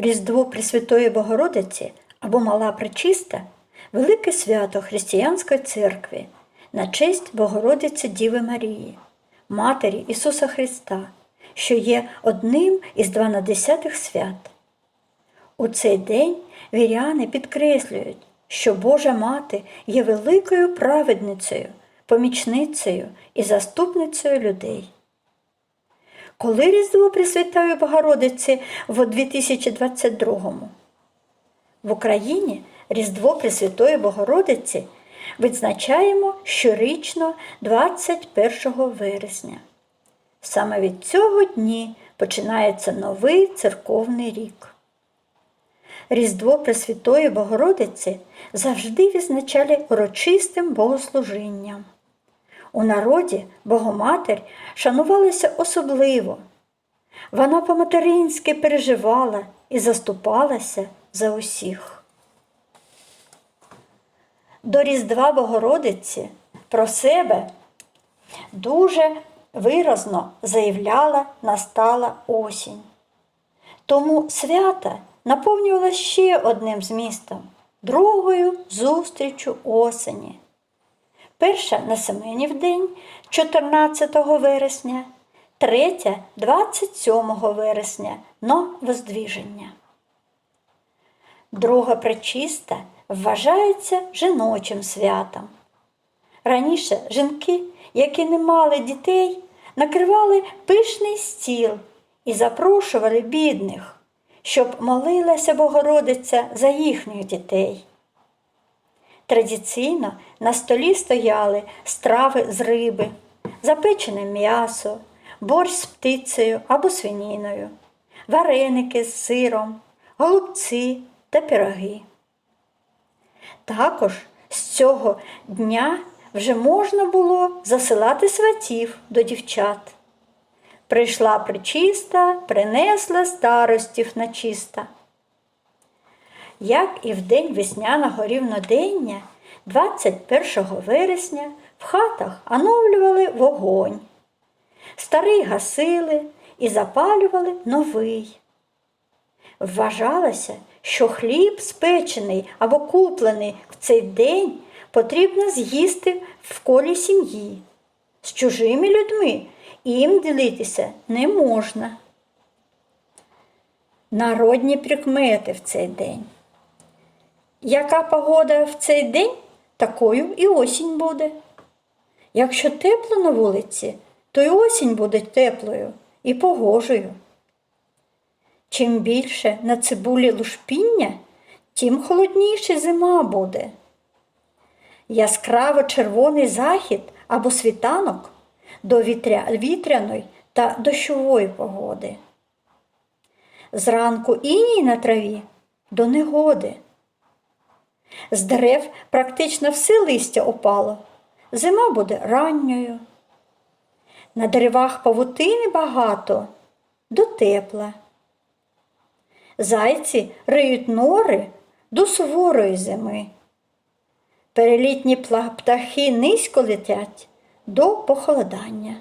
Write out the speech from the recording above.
Різдво Пресвятої Богородиці або Мала Пречиста велике свято Християнської церкви на честь Богородиці Діви Марії, Матері Ісуса Христа, що є одним із дванадесятих свят. У цей день віряни підкреслюють, що Божа Мати є великою праведницею, помічницею і заступницею людей. Коли Різдво Пресвятої Богородиці в 2022-му? В Україні Різдво Пресвятої Богородиці відзначаємо щорічно 21 вересня. Саме від цього дні починається новий церковний рік. Різдво Пресвятої Богородиці завжди відзначали урочистим богослужінням. У народі Богоматер шанувалася особливо. Вона по-материнськи переживала і заступалася за усіх. До Різдва Богородиці про себе дуже виразно заявляла настала осінь. Тому свята наповнювала ще одним змістом другою зустрічю осені. Перша на Семенів день 14 вересня, третя 27 вересня на Воздвіження. Друга пречиста вважається жіночим святом. Раніше жінки, які не мали дітей, накривали пишний стіл і запрошували бідних, щоб молилася Богородиця за їхніх дітей. Традиційно на столі стояли страви з риби, запечене м'ясо, борщ з птицею або свиніною, вареники з сиром, голубці та пироги. Також з цього дня вже можна було засилати сватів до дівчат. Прийшла причиста, принесла старостів на чиста. Як і в день весняного рівнодення, 21 вересня в хатах оновлювали вогонь, старий гасили і запалювали новий. Вважалося, що хліб спечений або куплений в цей день потрібно з'їсти в колі сім'ї. З чужими людьми їм ділитися не можна. Народні прикмети в цей день. Яка погода в цей день, такою і осінь буде. Якщо тепло на вулиці, то й осінь буде теплою і погожою. Чим більше на цибулі лушпіння, тим холодніше зима буде. Яскраво червоний захід або світанок до вітря... вітряної та дощової погоди. Зранку іній на траві до негоди. З дерев практично все листя опало. Зима буде ранньою. На деревах павутини багато до тепла. Зайці риють нори до суворої зими. Перелітні птахи низько летять до похолодання.